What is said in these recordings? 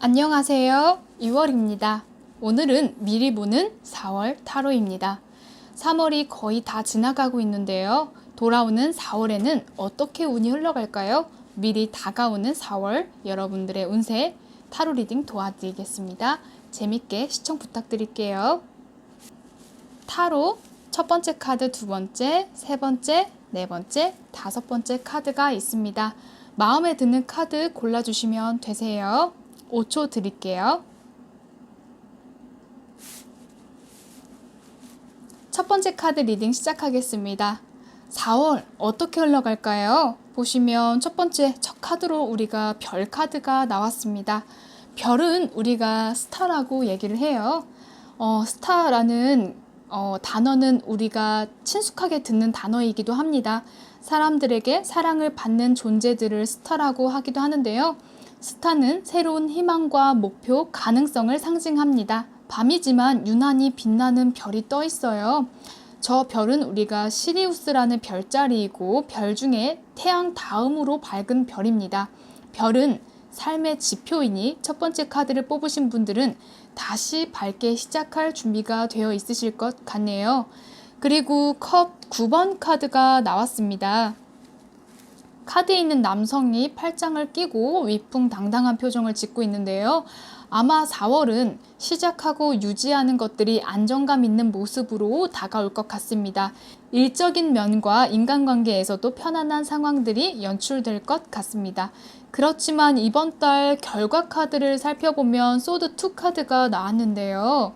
안녕하세요. 6월입니다. 오늘은 미리 보는 4월 타로입니다. 3월이 거의 다 지나가고 있는데요. 돌아오는 4월에는 어떻게 운이 흘러갈까요? 미리 다가오는 4월 여러분들의 운세 타로 리딩 도와드리겠습니다. 재밌게 시청 부탁드릴게요. 타로 첫 번째 카드, 두 번째, 세 번째, 네 번째, 다섯 번째 카드가 있습니다. 마음에 드는 카드 골라주시면 되세요. 5초 드릴게요. 첫 번째 카드 리딩 시작하겠습니다. 4월 어떻게 흘러갈까요? 보시면 첫 번째 첫 카드로 우리가 별 카드가 나왔습니다. 별은 우리가 스타라고 얘기를 해요. 어, 스타라는 어, 단어는 우리가 친숙하게 듣는 단어이기도 합니다. 사람들에게 사랑을 받는 존재들을 스타라고 하기도 하는데요. 스타는 새로운 희망과 목표, 가능성을 상징합니다. 밤이지만 유난히 빛나는 별이 떠 있어요. 저 별은 우리가 시리우스라는 별자리이고 별 중에 태양 다음으로 밝은 별입니다. 별은 삶의 지표이니 첫 번째 카드를 뽑으신 분들은 다시 밝게 시작할 준비가 되어 있으실 것 같네요. 그리고 컵 9번 카드가 나왔습니다. 카드에 있는 남성이 팔짱을 끼고 위풍당당한 표정을 짓고 있는데요. 아마 4월은 시작하고 유지하는 것들이 안정감 있는 모습으로 다가올 것 같습니다. 일적인 면과 인간관계에서도 편안한 상황들이 연출될 것 같습니다. 그렇지만 이번 달 결과 카드를 살펴보면 소드2 카드가 나왔는데요.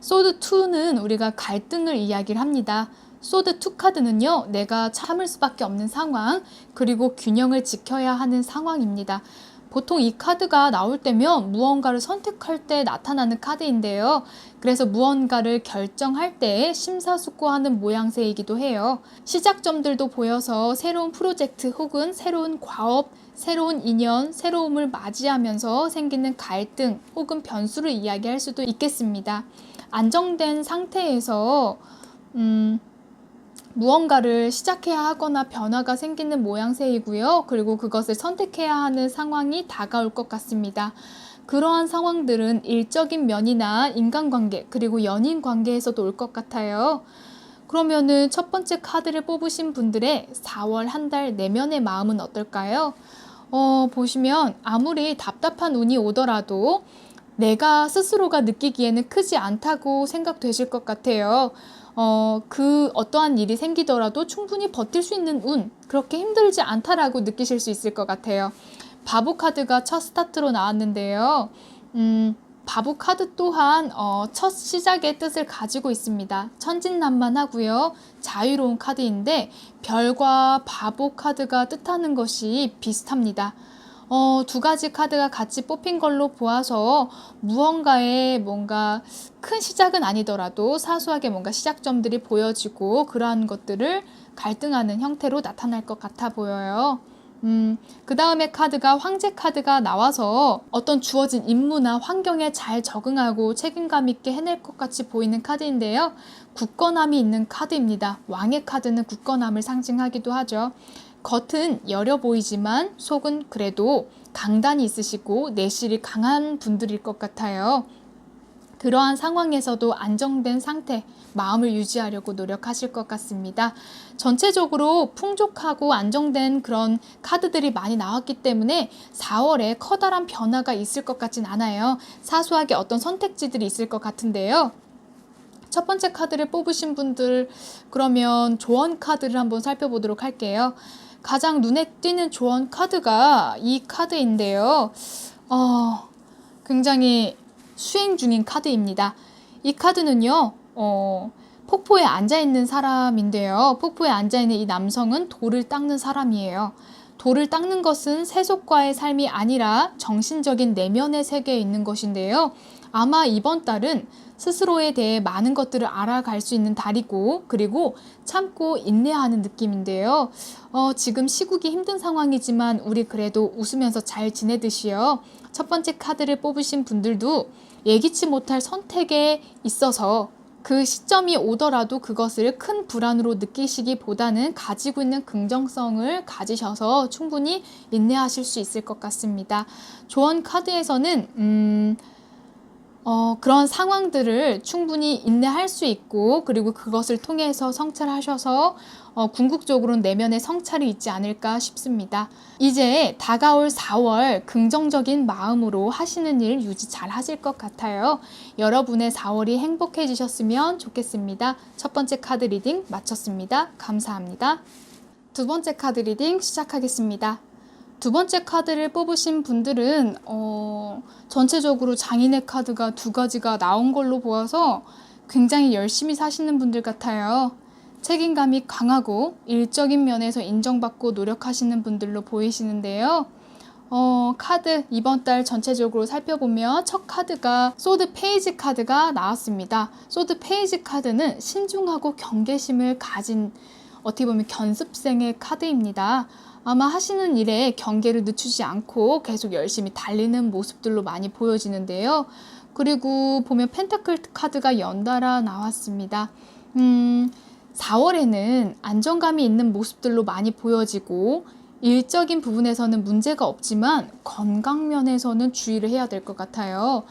소드2는 우리가 갈등을 이야기를 합니다. 소드 2 카드는요, 내가 참을 수밖에 없는 상황, 그리고 균형을 지켜야 하는 상황입니다. 보통 이 카드가 나올 때면 무언가를 선택할 때 나타나는 카드인데요. 그래서 무언가를 결정할 때 심사숙고하는 모양새이기도 해요. 시작점들도 보여서 새로운 프로젝트 혹은 새로운 과업, 새로운 인연, 새로움을 맞이하면서 생기는 갈등 혹은 변수를 이야기할 수도 있겠습니다. 안정된 상태에서 음, 무언가를 시작해야 하거나 변화가 생기는 모양새이고요. 그리고 그것을 선택해야 하는 상황이 다가올 것 같습니다. 그러한 상황들은 일적인 면이나 인간관계, 그리고 연인 관계에서도 올 것 같아요. 그러면은 첫 번째 카드를 뽑으신 분들의 4월 한 달 내면의 마음은 어떨까요? 어, 보시면 아무리 답답한 운이 오더라도 내가 스스로가 느끼기에는 크지 않다고 생각되실 것 같아요. 어, 그 어떠한 일이 생기더라도 충분히 버틸 수 있는 운, 그렇게 힘들지 않다라고 느끼실 수 있을 것 같아요. 바보 카드가 첫 스타트로 나왔는데요. 음, 바보 카드 또한 어, 첫 시작의 뜻을 가지고 있습니다. 천진난만하고요. 자유로운 카드인데 별과 바보 카드가 뜻하는 것이 비슷합니다. 어, 두 가지 카드가 같이 뽑힌 걸로 보아서 무언가의 뭔가 큰 시작은 아니더라도 사소하게 뭔가 시작점들이 보여지고 그러한 것들을 갈등하는 형태로 나타날 것 같아 보여요. 음, 그 다음에 카드가 황제 카드가 나와서 어떤 주어진 임무나 환경에 잘 적응하고 책임감 있게 해낼 것 같이 보이는 카드인데요. 굳건함이 있는 카드입니다. 왕의 카드는 굳건함을 상징하기도 하죠. 겉은 여려 보이지만 속은 그래도 강단이 있으시고 내실이 강한 분들일 것 같아요. 그러한 상황에서도 안정된 상태, 마음을 유지하려고 노력하실 것 같습니다. 전체적으로 풍족하고 안정된 그런 카드들이 많이 나왔기 때문에 4월에 커다란 변화가 있을 것 같진 않아요. 사소하게 어떤 선택지들이 있을 것 같은데요. 첫 번째 카드를 뽑으신 분들, 그러면 조언 카드를 한번 살펴보도록 할게요. 가장 눈에 띄는 조언 카드가 이 카드인데요. 어, 굉장히 수행 중인 카드입니다. 이 카드는요, 어, 폭포에 앉아 있는 사람인데요. 폭포에 앉아 있는 이 남성은 돌을 닦는 사람이에요. 돌을 닦는 것은 세속과의 삶이 아니라 정신적인 내면의 세계에 있는 것인데요. 아마 이번 달은 스스로에 대해 많은 것들을 알아갈 수 있는 달이고, 그리고 참고 인내하는 느낌인데요. 어, 지금 시국이 힘든 상황이지만 우리 그래도 웃으면서 잘 지내듯이요. 첫 번째 카드를 뽑으신 분들도 예기치 못할 선택에 있어서 그 시점이 오더라도 그것을 큰 불안으로 느끼시기보다는 가지고 있는 긍정성을 가지셔서 충분히 인내하실 수 있을 것 같습니다. 조언 카드에서는 음, 어, 그런 상황들을 충분히 인내할 수 있고 그리고 그것을 통해서 성찰하셔서 어, 궁극적으로는 내면의 성찰이 있지 않을까 싶습니다. 이제 다가올 4월 긍정적인 마음으로 하시는 일 유지 잘 하실 것 같아요. 여러분의 4월이 행복해지셨으면 좋겠습니다. 첫 번째 카드 리딩 마쳤습니다. 감사합니다. 두 번째 카드 리딩 시작하겠습니다. 두 번째 카드를 뽑으신 분들은 어, 전체적으로 장인의 카드가 두 가지가 나온 걸로 보아서 굉장히 열심히 사시는 분들 같아요. 책임감이 강하고 일적인 면에서 인정받고 노력하시는 분들로 보이시는데요. 어, 카드 이번 달 전체적으로 살펴보면 첫 카드가 소드 페이지 카드가 나왔습니다. 소드 페이지 카드는 신중하고 경계심을 가진 어떻게 보면 견습생의 카드입니다. 아마 하시는 일에 경계를 늦추지 않고 계속 열심히 달리는 모습들로 많이 보여지는데요. 그리고 보면 펜타클 카드가 연달아 나왔습니다. 음, 4월에는 안정감이 있는 모습들로 많이 보여지고 일적인 부분에서는 문제가 없지만 건강 면에서는 주의를 해야 될 것 같아요.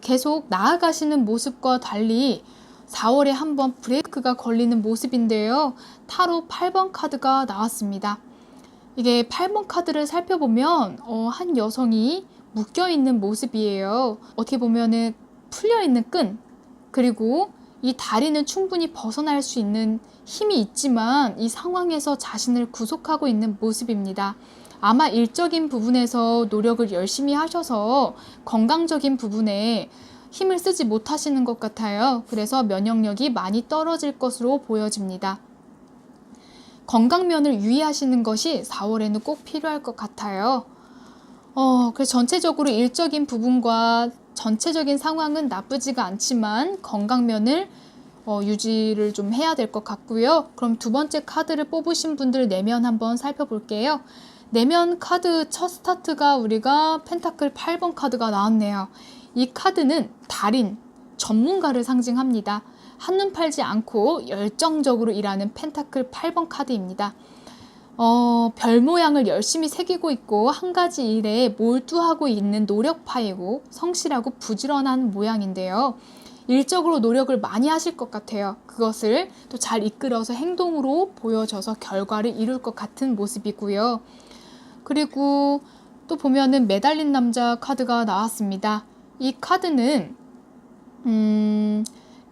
계속 나아가시는 모습과 달리 4월에 한번 브레이크가 걸리는 모습인데요. 타로 8번 카드가 나왔습니다. 이게 8번 카드를 살펴보면 어, 한 여성이 묶여 있는 모습이에요. 어떻게 보면은 풀려 있는 끈 그리고 이 다리는 충분히 벗어날 수 있는 힘이 있지만 이 상황에서 자신을 구속하고 있는 모습입니다. 아마 일적인 부분에서 노력을 열심히 하셔서 건강적인 부분에 힘을 쓰지 못하시는 것 같아요. 그래서 면역력이 많이 떨어질 것으로 보여집니다. 건강면을 유의하시는 것이 4월에는 꼭 필요할 것 같아요. 어, 그래서 전체적으로 일적인 부분과 전체적인 상황은 나쁘지가 않지만 건강면을 어, 유지를 좀 해야 될 것 같고요. 그럼 두 번째 카드를 뽑으신 분들 내면 한번 살펴볼게요. 내면 카드 첫 스타트가 우리가 펜타클 8번 카드가 나왔네요. 이 카드는 달인, 전문가를 상징합니다. 한눈 팔지 않고 열정적으로 일하는 펜타클 8번 카드입니다. 어, 별 모양을 열심히 새기고 있고 한 가지 일에 몰두하고 있는 노력파이고 성실하고 부지런한 모양인데요. 일적으로 노력을 많이 하실 것 같아요. 그것을 또 잘 이끌어서 행동으로 보여줘서 결과를 이룰 것 같은 모습이고요. 그리고 또 보면은 매달린 남자 카드가 나왔습니다. 이 카드는 음,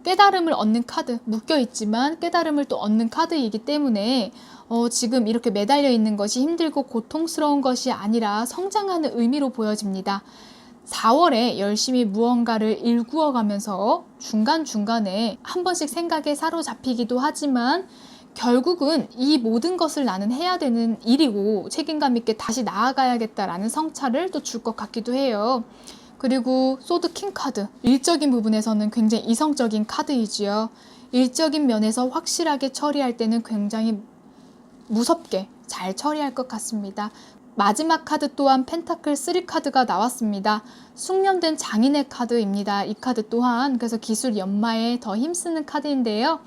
깨달음을 얻는 카드, 묶여 있지만 깨달음을 또 얻는 카드이기 때문에 어, 지금 이렇게 매달려 있는 것이 힘들고 고통스러운 것이 아니라 성장하는 의미로 보여집니다. 4월에 열심히 무언가를 일구어 가면서 중간중간에 한 번씩 생각에 사로잡히기도 하지만 결국은 이 모든 것을 나는 해야 되는 일이고 책임감 있게 다시 나아가야겠다라는 성찰을 또 줄 것 같기도 해요. 그리고 소드 킹 카드. 일적인 부분에서는 굉장히 이성적인 카드이지요. 일적인 면에서 확실하게 처리할 때는 굉장히 무섭게 잘 처리할 것 같습니다. 마지막 카드 또한 펜타클 3 카드가 나왔습니다. 숙련된 장인의 카드입니다. 이 카드 또한 그래서 기술 연마에 더 힘쓰는 카드인데요.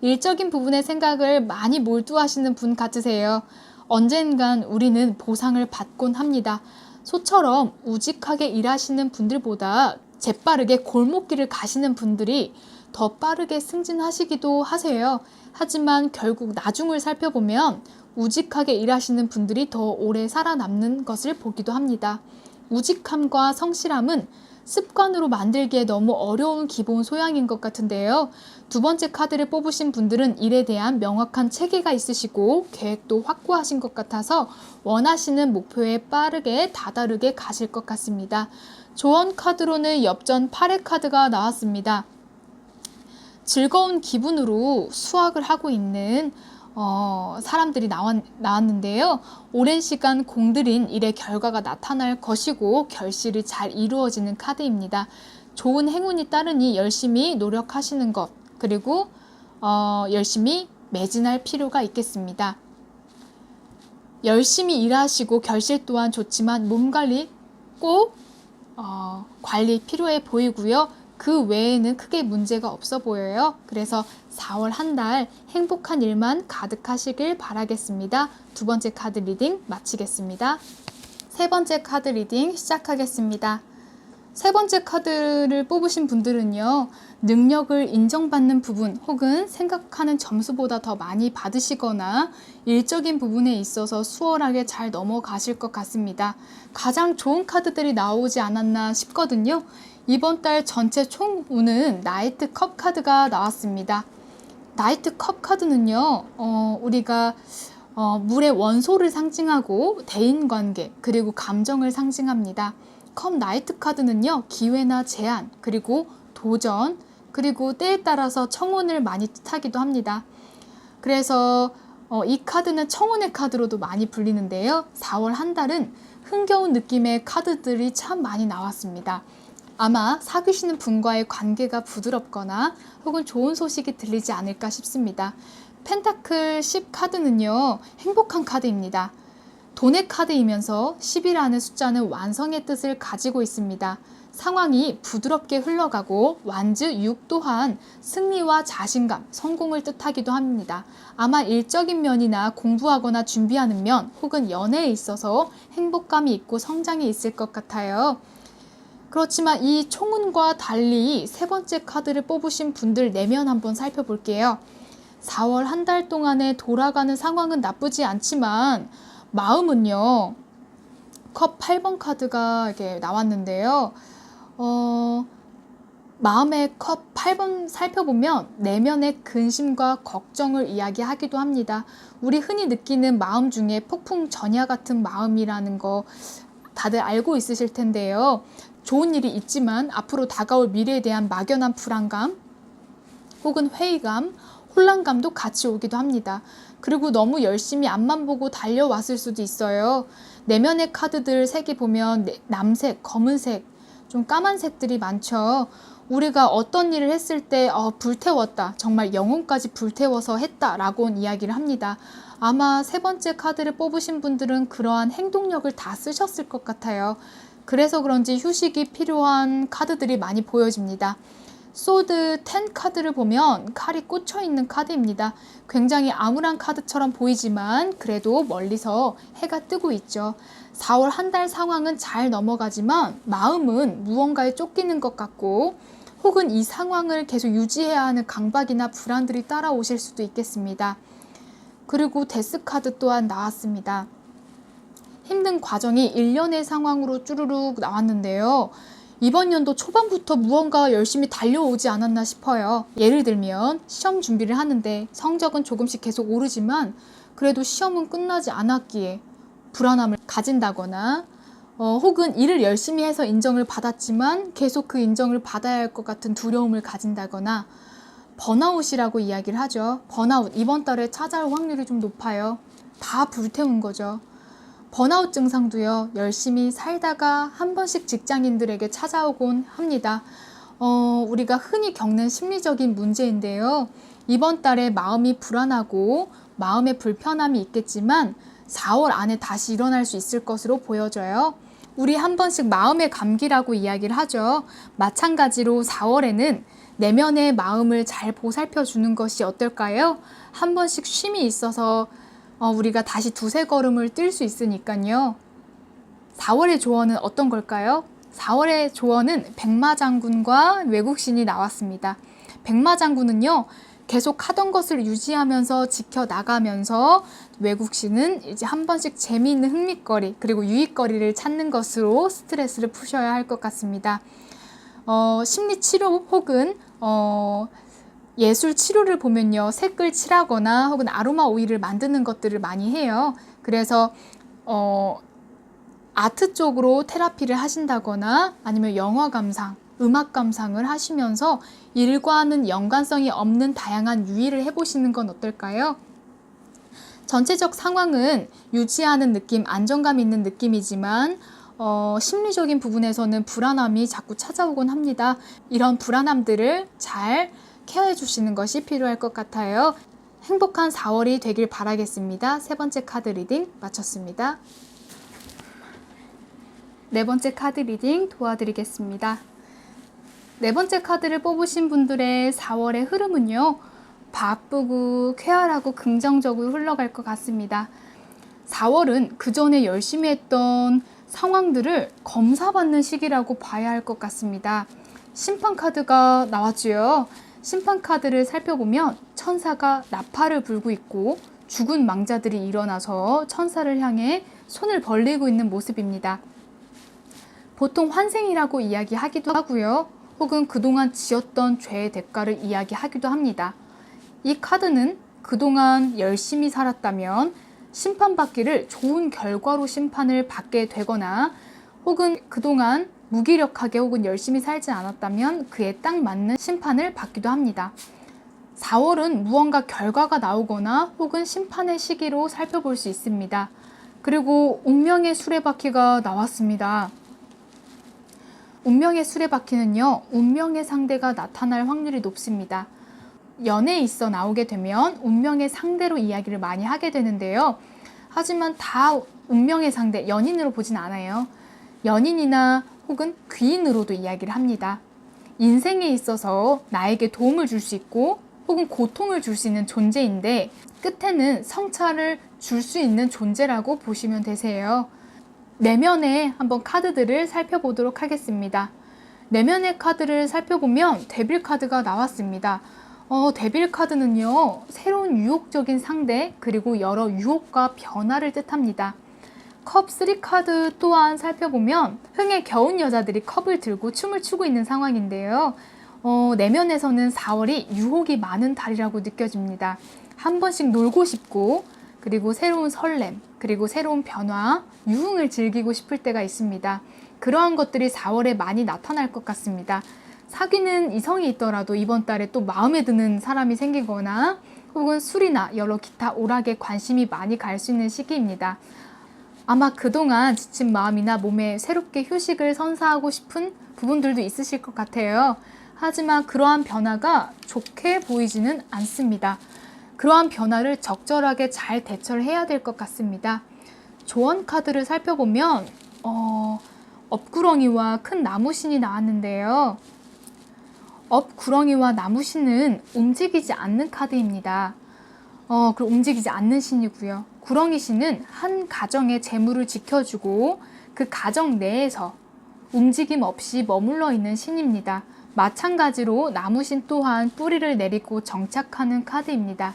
일적인 부분의 생각을 많이 몰두하시는 분 같으세요. 언젠간 우리는 보상을 받곤 합니다. 소처럼 우직하게 일하시는 분들보다 재빠르게 골목길을 가시는 분들이 더 빠르게 승진하시기도 하세요. 하지만 결국 나중을 살펴보면 우직하게 일하시는 분들이 더 오래 살아남는 것을 보기도 합니다. 우직함과 성실함은 습관으로 만들기에 너무 어려운 기본 소양인 것 같은데요. 두 번째 카드를 뽑으신 분들은 일에 대한 명확한 체계가 있으시고 계획도 확고하신 것 같아서 원하시는 목표에 빠르게 다다르게 가실 것 같습니다. 조언 카드로는 엽전 8회 카드가 나왔습니다. 즐거운 기분으로 수학을 하고 있는 어, 사람들이 나왔, 나왔는데요. 오랜 시간 공들인 일의 결과가 나타날 것이고 결실이 잘 이루어지는 카드입니다. 좋은 행운이 따르니 열심히 노력하시는 것 그리고 어, 열심히 매진할 필요가 있겠습니다. 열심히 일하시고 결실 또한 좋지만 몸 관리 꼭 어, 관리 필요해 보이고요. 그 외에는 크게 문제가 없어 보여요. 그래서 4월 한 달 행복한 일만 가득하시길 바라겠습니다. 두 번째 카드 리딩 마치겠습니다. 세 번째 카드 리딩 시작하겠습니다. 세 번째 카드를 뽑으신 분들은요, 능력을 인정받는 부분 혹은 생각하는 점수보다 더 많이 받으시거나 일적인 부분에 있어서 수월하게 잘 넘어가실 것 같습니다. 가장 좋은 카드들이 나오지 않았나 싶거든요. 이번 달 전체 총 운은 나이트 컵 카드가 나왔습니다. 나이트 컵 카드는요, 어, 우리가 어, 물의 원소를 상징하고 대인 관계 그리고 감정을 상징합니다. 컵 나이트 카드는요, 기회나 제안, 그리고 도전, 그리고 때에 따라서 청혼을 많이 뜻하기도 합니다. 그래서 어, 이 카드는 청혼의 카드로도 많이 불리는데요. 4월 한 달은 흥겨운 느낌의 카드들이 참 많이 나왔습니다. 아마 사귀시는 분과의 관계가 부드럽거나 혹은 좋은 소식이 들리지 않을까 싶습니다. 펜타클 10 카드는요, 행복한 카드입니다. 돈의 카드이면서 10이라는 숫자는 완성의 뜻을 가지고 있습니다. 상황이 부드럽게 흘러가고 완즈 6 또한 승리와 자신감, 성공을 뜻하기도 합니다. 아마 일적인 면이나 공부하거나 준비하는 면 혹은 연애에 있어서 행복감이 있고 성장이 있을 것 같아요. 그렇지만 이 총운과 달리 세 번째 카드를 뽑으신 분들 내면 한번 살펴볼게요. 4월 한 달 동안에 돌아가는 상황은 나쁘지 않지만 마음은요. 컵 8번 카드가 이렇게 나왔는데요. 어, 마음의 컵 8번 살펴보면 내면의 근심과 걱정을 이야기하기도 합니다. 우리 흔히 느끼는 마음 중에 폭풍 전야 같은 마음이라는 거 다들 알고 있으실 텐데요. 좋은 일이 있지만 앞으로 다가올 미래에 대한 막연한 불안감 혹은 회의감, 혼란감도 같이 오기도 합니다. 그리고 너무 열심히 앞만 보고 달려왔을 수도 있어요. 내면의 카드들 색이 보면 남색, 검은색, 좀 까만색들이 많죠. 우리가 어떤 일을 했을 때 어, 불태웠다. 정말 영혼까지 불태워서 했다라고 이야기를 합니다. 아마 세 번째 카드를 뽑으신 분들은 그러한 행동력을 다 쓰셨을 것 같아요. 그래서 그런지 휴식이 필요한 카드들이 많이 보여집니다. 소드 10 카드를 보면 칼이 꽂혀 있는 카드입니다. 굉장히 암울한 카드처럼 보이지만 그래도 멀리서 해가 뜨고 있죠. 4월 한 달 상황은 잘 넘어가지만 마음은 무언가에 쫓기는 것 같고 혹은 이 상황을 계속 유지해야 하는 강박이나 불안들이 따라오실 수도 있겠습니다. 그리고 데스 카드 또한 나왔습니다. 힘든 과정이 일련의 상황으로 쭈루룩 나왔는데요. 이번 연도 초반부터 무언가 열심히 달려오지 않았나 싶어요. 예를 들면 시험 준비를 하는데 성적은 조금씩 계속 오르지만 그래도 시험은 끝나지 않았기에 불안함을 가진다거나 어, 혹은 일을 열심히 해서 인정을 받았지만 계속 그 인정을 받아야 할 것 같은 두려움을 가진다거나 번아웃이라고 이야기를 하죠. 번아웃 이번 달에 찾아올 확률이 좀 높아요. 다 불태운 거죠. 번아웃 증상도요, 열심히 살다가 한 번씩 직장인들에게 찾아오곤 합니다. 어, 우리가 흔히 겪는 심리적인 문제인데요. 이번 달에 마음이 불안하고 마음의 불편함이 있겠지만 4월 안에 다시 일어날 수 있을 것으로 보여져요. 우리 한 번씩 마음의 감기라고 이야기를 하죠. 마찬가지로 4월에는 내면의 마음을 잘 보살펴 주는 것이 어떨까요? 한 번씩 쉼이 있어서 어, 우리가 다시 두세 걸음을 뛸 수 있으니까요. 4월의 조언은 어떤 걸까요? 4월의 조언은 백마 장군과 외국신이 나왔습니다. 백마 장군은요, 계속 하던 것을 유지하면서 지켜나가면서 외국신은 이제 한 번씩 재미있는 흥미거리, 그리고 유익거리를 찾는 것으로 스트레스를 푸셔야 할 것 같습니다. 어, 심리치료 혹은, 어, 예술 치료를 보면요. 색을 칠하거나 혹은 아로마 오일을 만드는 것들을 많이 해요. 그래서 어, 아트 쪽으로 테라피를 하신다거나 아니면 영화 감상, 음악 감상을 하시면서 일과는 연관성이 없는 다양한 유의를 해보시는 건 어떨까요? 전체적 상황은 유지하는 느낌, 안정감 있는 느낌이지만 어, 심리적인 부분에서는 불안함이 자꾸 찾아오곤 합니다. 이런 불안함들을 잘 케어해 주시는 것이 필요할 것 같아요. 행복한 4월이 되길 바라겠습니다. 세 번째 카드 리딩 마쳤습니다. 네 번째 카드 리딩 도와드리겠습니다. 네 번째 카드를 뽑으신 분들의 4월의 흐름은요. 바쁘고 쾌활하고 긍정적으로 흘러갈 것 같습니다. 4월은 그 전에 열심히 했던 상황들을 검사받는 시기라고 봐야 할 것 같습니다. 심판 카드가 나왔지요. 심판 카드를 살펴보면 천사가 나팔을 불고 있고 죽은 망자들이 일어나서 천사를 향해 손을 벌리고 있는 모습입니다. 보통 환생이라고 이야기하기도 하고요. 혹은 그동안 지었던 죄의 대가를 이야기하기도 합니다. 이 카드는 그동안 열심히 살았다면 심판받기를 좋은 결과로 심판을 받게 되거나 혹은 그동안 무기력하게 혹은 열심히 살지 않았다면 그에 딱 맞는 심판을 받기도 합니다. 4월은 무언가 결과가 나오거나 혹은 심판의 시기로 살펴볼 수 있습니다. 그리고 운명의 수레바퀴가 나왔습니다. 운명의 수레바퀴는요, 운명의 상대가 나타날 확률이 높습니다. 연애에 있어 나오게 되면 운명의 상대로 이야기를 많이 하게 되는데요. 하지만 다 운명의 상대, 연인으로 보진 않아요. 연인이나 혹은 귀인으로도 이야기를 합니다. 인생에 있어서 나에게 도움을 줄 수 있고 혹은 고통을 줄 수 있는 존재인데 끝에는 성찰을 줄 수 있는 존재라고 보시면 되세요. 내면의 한번 카드들을 살펴보도록 하겠습니다. 내면의 카드를 살펴보면 데빌 카드가 나왔습니다. 어, 데빌 카드는요, 새로운 유혹적인 상대, 그리고 여러 유혹과 변화를 뜻합니다. 컵 3 카드 또한 살펴보면 흥에 겨운 여자들이 컵을 들고 춤을 추고 있는 상황인데요. 어, 내면에서는 4월이 유혹이 많은 달이라고 느껴집니다. 한 번씩 놀고 싶고, 그리고 새로운 설렘, 그리고 새로운 변화, 유흥을 즐기고 싶을 때가 있습니다. 그러한 것들이 4월에 많이 나타날 것 같습니다. 사귀는 이성이 있더라도 이번 달에 또 마음에 드는 사람이 생기거나 혹은 술이나 여러 기타 오락에 관심이 많이 갈 수 있는 시기입니다. 아마 그동안 지친 마음이나 몸에 새롭게 휴식을 선사하고 싶은 부분들도 있으실 것 같아요. 하지만 그러한 변화가 좋게 보이지는 않습니다. 그러한 변화를 적절하게 잘 대처를 해야 될 것 같습니다. 조언 카드를 살펴보면 어, 업구렁이와 큰 나무신이 나왔는데요. 업 구렁이와 나무 신은 움직이지 않는 카드입니다. 어, 그럼 움직이지 않는 신이고요. 구렁이 신은 한 가정의 재물을 지켜주고 그 가정 내에서 움직임 없이 머물러 있는 신입니다. 마찬가지로 나무신 또한 뿌리를 내리고 정착하는 카드입니다.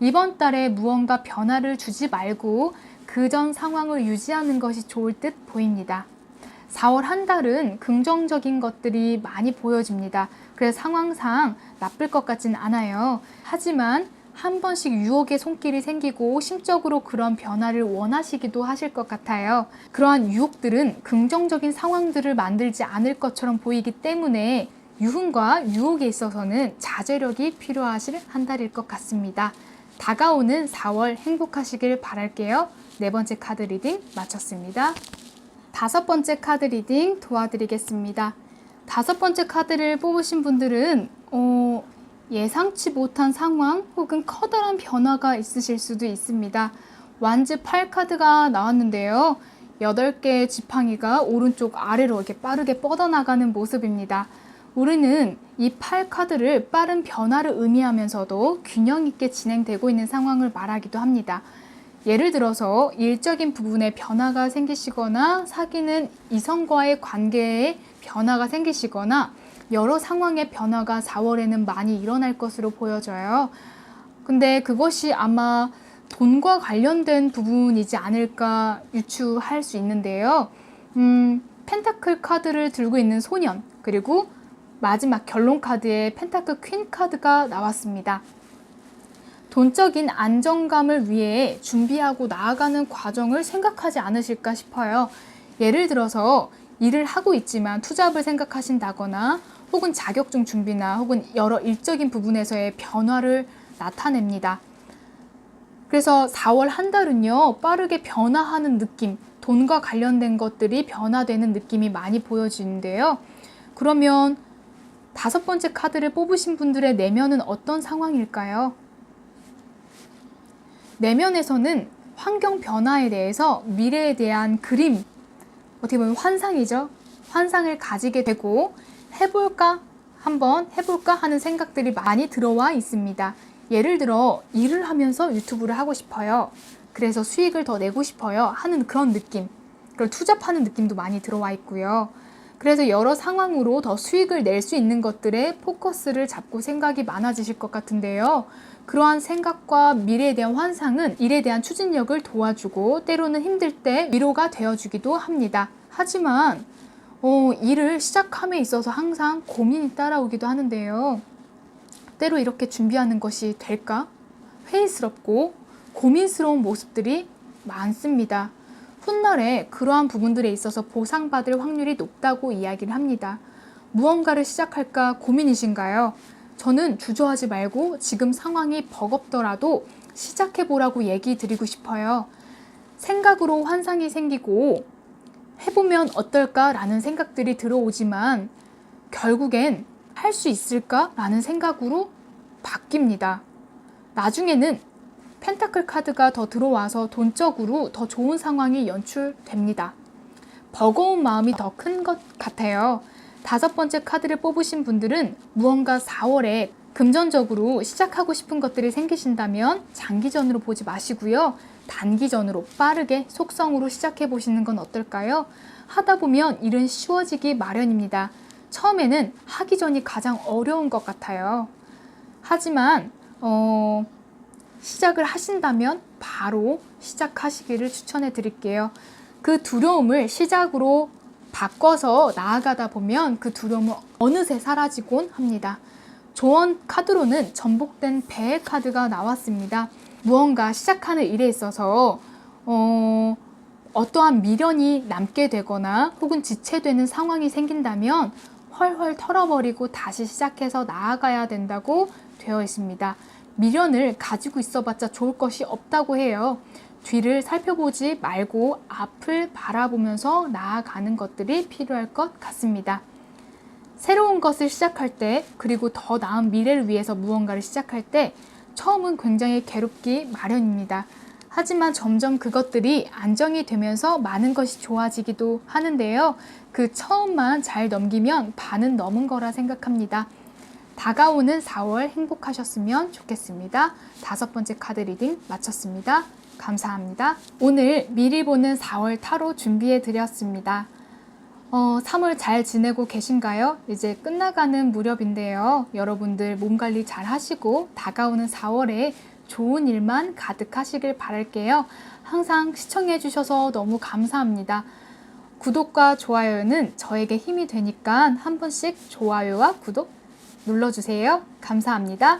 이번 달에 무언가 변화를 주지 말고 그 전 상황을 유지하는 것이 좋을 듯 보입니다. 4월 한 달은 긍정적인 것들이 많이 보여집니다. 그래서 상황상 나쁠 것 같진 않아요. 하지만 한 번씩 유혹의 손길이 생기고 심적으로 그런 변화를 원하시기도 하실 것 같아요. 그러한 유혹들은 긍정적인 상황들을 만들지 않을 것처럼 보이기 때문에 유흥과 유혹에 있어서는 자제력이 필요하실 한 달일 것 같습니다. 다가오는 4월 행복하시길 바랄게요. 네 번째 카드 리딩 마쳤습니다. 다섯 번째 카드 리딩 도와드리겠습니다. 다섯 번째 카드를 뽑으신 분들은 어, 예상치 못한 상황 혹은 커다란 변화가 있으실 수도 있습니다. 완즈 8카드가 나왔는데요. 8개의 지팡이가 오른쪽 아래로 이렇게 빠르게 뻗어나가는 모습입니다. 우리는 이 8카드를 빠른 변화를 의미하면서도 균형 있게 진행되고 있는 상황을 말하기도 합니다. 예를 들어서 일적인 부분에 변화가 생기시거나 사귀는 이성과의 관계에 변화가 생기시거나 여러 상황의 변화가 4월에는 많이 일어날 것으로 보여져요. 근데 그것이 아마 돈과 관련된 부분이지 않을까 유추할 수 있는데요. 음, 펜타클 카드를 들고 있는 소년, 그리고 마지막 결론 카드에 펜타클 퀸 카드가 나왔습니다. 돈적인 안정감을 위해 준비하고 나아가는 과정을 생각하지 않으실까 싶어요. 예를 들어서 일을 하고 있지만 투잡을 생각하신다거나 혹은 자격증 준비나 혹은 여러 일적인 부분에서의 변화를 나타냅니다. 그래서 4월 한 달은요, 빠르게 변화하는 느낌, 돈과 관련된 것들이 변화되는 느낌이 많이 보여지는데요. 그러면 다섯 번째 카드를 뽑으신 분들의 내면은 어떤 상황일까요? 내면에서는 환경 변화에 대해서 미래에 대한 그림, 어떻게 보면 환상이죠. 환상을 가지게 되고 해볼까 한번 해볼까 하는 생각들이 많이 들어와 있습니다. 예를 들어 일을 하면서 유튜브를 하고 싶어요. 그래서 수익을 더 내고 싶어요 하는 그런 느낌. 그걸 투잡하는 느낌도 많이 들어와 있고요. 그래서 여러 상황으로 더 수익을 낼 수 있는 것들에 포커스를 잡고 생각이 많아지실 것 같은데요. 그러한 생각과 미래에 대한 환상은 일에 대한 추진력을 도와주고 때로는 힘들 때 위로가 되어주기도 합니다. 하지만 어, 일을 시작함에 있어서 항상 고민이 따라오기도 하는데요. 때로 이렇게 준비하는 것이 될까? 회의스럽고 고민스러운 모습들이 많습니다. 훗날에 그러한 부분들에 있어서 보상받을 확률이 높다고 이야기를 합니다. 무언가를 시작할까 고민이신가요? 저는 주저하지 말고 지금 상황이 버겁더라도 시작해보라고 얘기 드리고 싶어요. 생각으로 환상이 생기고 해보면 어떨까라는 생각들이 들어오지만 결국엔 할 수 있을까라는 생각으로 바뀝니다. 나중에는 펜타클 카드가 더 들어와서 돈적으로 더 좋은 상황이 연출됩니다. 버거운 마음이 더 큰 것 같아요. 다섯 번째 카드를 뽑으신 분들은 무언가 4월에 금전적으로 시작하고 싶은 것들이 생기신다면 장기전으로 보지 마시고요. 단기전으로 빠르게 속성으로 시작해 보시는 건 어떨까요? 하다 보면 일은 쉬워지기 마련입니다. 처음에는 하기 전이 가장 어려운 것 같아요. 하지만 어, 시작을 하신다면 바로 시작하시기를 추천해 드릴게요. 그 두려움을 시작으로 바꿔서 나아가다 보면 그 두려움은 어느새 사라지곤 합니다. 조언 카드로는 전복된 배의 카드가 나왔습니다. 무언가 시작하는 일에 있어서 어, 어떠한 미련이 남게 되거나 혹은 지체되는 상황이 생긴다면 헐헐 털어버리고 다시 시작해서 나아가야 된다고 되어 있습니다. 미련을 가지고 있어봤자 좋을 것이 없다고 해요. 뒤를 살펴보지 말고 앞을 바라보면서 나아가는 것들이 필요할 것 같습니다. 새로운 것을 시작할 때, 그리고 더 나은 미래를 위해서 무언가를 시작할 때, 처음은 굉장히 괴롭기 마련입니다. 하지만 점점 그것들이 안정이 되면서 많은 것이 좋아지기도 하는데요. 그 처음만 잘 넘기면 반은 넘은 거라 생각합니다. 다가오는 4월 행복하셨으면 좋겠습니다. 다섯 번째 카드 리딩 마쳤습니다. 감사합니다. 오늘 미리 보는 4월 타로 준비해 드렸습니다. 어, 3월 잘 지내고 계신가요? 이제 끝나가는 무렵인데요. 여러분들 몸 관리 잘 하시고 다가오는 4월에 좋은 일만 가득하시길 바랄게요. 항상 시청해 주셔서 너무 감사합니다. 구독과 좋아요는 저에게 힘이 되니까 한 번씩 좋아요와 구독 눌러주세요. 감사합니다.